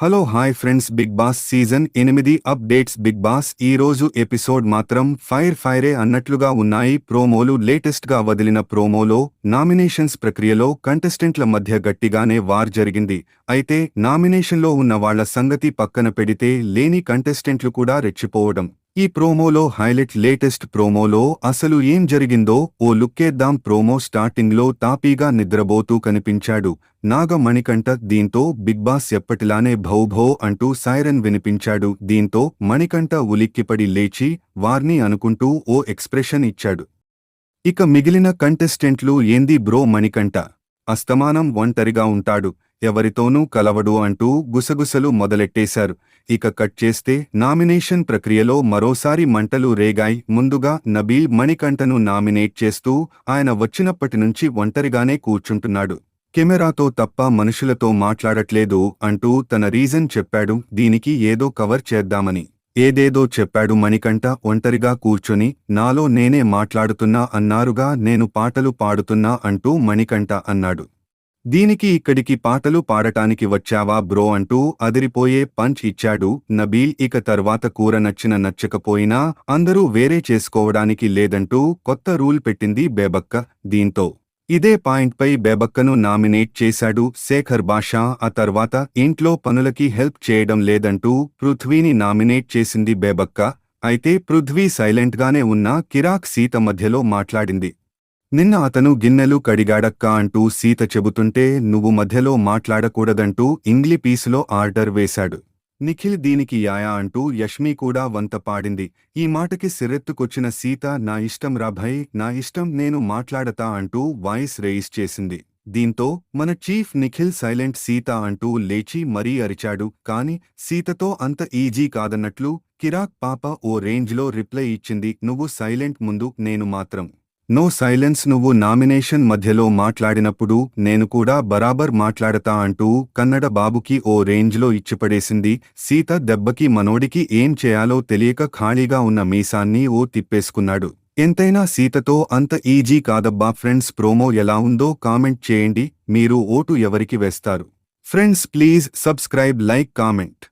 Hello hi friends Bigg Boss season ఎనిమిది updates Bigg Boss ఈ రోజు ఎపిసోడ్ మాత్రం ఫైర్ ఫైరే అన్నట్లుగా ఉన్నాయి. ప్రోమోలు లేటెస్ట్గా వదిలిన ప్రోమోలో నామినేషన్స్ ప్రక్రియలో కంటెస్టెంట్ల మధ్య గట్టిగానే వార్ జరిగింది. అయితే నామినేషన్లో ఉన్న వాళ్ళ సంగతి పక్కన పెడితే లేని కంటెస్టెంట్లు కూడా రెచ్చిపోవడం. ఈ ప్రోమోలో హైలైట్ లేటెస్ట్ ప్రోమోలో అసలు ఏం జరిగిందో ఓ లుక్కేద్దాం ప్రోమో స్టార్టింగ్లో తాపీగా నిద్రబోతూ కనిపించాడు. నాగ మణికంఠ దీంతో బిగ్ బాస్ ఎప్పటిలానే భౌ అంటూ సైరన్ వినిపించాడు. దీంతో మణికంఠ ఉలిక్కిపడి లేచి వార్ని అనుకుంటూ ఓ ఎక్స్ప్రెషన్ ఇచ్చాడు. ఇక మిగిలిన కంటెస్టెంట్లు ఏంది బ్రో మణికంఠ? అస్తమానం ఒంటరిగా ఉంటాడు. ఎవరితోనూ కలవడు అంటూ గుసగుసలు మొదలెట్టేశారు. ఇక కట్ చేస్తే నామినేషన్ ప్రక్రియలో మరోసారి మంటలు రేగాయి. ముందుగా నబీల్ మణికంఠను నామినేట్ చేస్తూ ఆయన వచ్చినప్పటినుంచి ఒంటరిగానే కూర్చుంటున్నాడు. కెమెరాతో తప్ప మనుషులతో మాట్లాడట్లేదు అంటూ తన రీజన్ చెప్పాడు. దీనికి ఏదో కవర్ చేద్దామని. ఏదేదో చెప్పాడు మణికంఠ ఒంటరిగా కూర్చొని. నాలో నేనే మాట్లాడుతున్నా అన్నారుగా నేను పాటలు పాడుతున్నా అంటూ మణికంఠ అన్నాడు. దీనికి ఇక్కడికి పాటలు పాడటానికి వచ్చావా బ్రో అంటూ అదిరిపోయే పంచ్ ఇచ్చాడు. నబీల్ ఇక తర్వాత కూర నచ్చిన నచ్చకపోయినా అందరూ వేరే చేసుకోవడానికి లేదంటూ కొత్త రూల్ పెట్టింది బేబక్క. దీంతో ఇదే పాయింట్పై బేబక్కను నామినేట్ చేశాడు శేఖర్ బాషా. ఆ తర్వాత ఇంట్లో పనులకి హెల్ప్ చేయడం లేదంటూ పృథ్వీని నామినేట్ చేసింది బేబక్క. అయితే పృథ్వీ సైలెంట్గానే ఉన్న కిరాక్ సీత మధ్యలో మాట్లాడింది. నిన్న అతను గిన్నెలు కడిగాడక్క అంటూ సీత చెబుతుంటే నువ్వు మధ్యలో మాట్లాడకూడదంటూ ఇంగ్లీ పీసులో ఆర్డర్ వేశాడు. నిఖిల్ దీనికి యాయా అంటూ యష్మి కూడా వంత పాడింది. ఈ మాటకి సిరెత్తుకొచ్చిన సీత నా ఇష్టం రాభయ్ నా ఇష్టం నేను మాట్లాడతా అంటూ వాయిస్ రేయిస్ చేసింది. దీంతో మన చీఫ్ నిఖిల్ సైలెంట్ సీత అంటూ లేచి మరీ అరిచాడు. కాని సీతతో అంత ఈజీ కాదన్నట్లు కిరాక్ పాప ఓ రేంజ్లో రిప్లై ఇచ్చింది. నువ్వు సైలెంట్ ముందు నేను మాత్రం. నో సైలెన్స్ నువ్వు నామినేషన్ మధ్యలో మాట్లాడినప్పుడు నేను కూడా బరాబర్ మాట్లాడతా అంటూ కన్నడ బాబుకి ఓ రేంజ్లో ఇచ్చిపడేసింది. సీత దెబ్బకి మనోడికి ఏం చేయాలో తెలియక ఖాళీగా ఉన్న మీసాన్ని ఓ తిప్పేసుకున్నాడు. ఎంతైనా సీతతో అంత ఈజీ కాదబ్బా ఫ్రెండ్స్ ప్రోమో ఎలా ఉందో కామెంట్ చేయండి. మీరు ఓటు ఎవరికి వేస్తారు? Friends please subscribe like comment.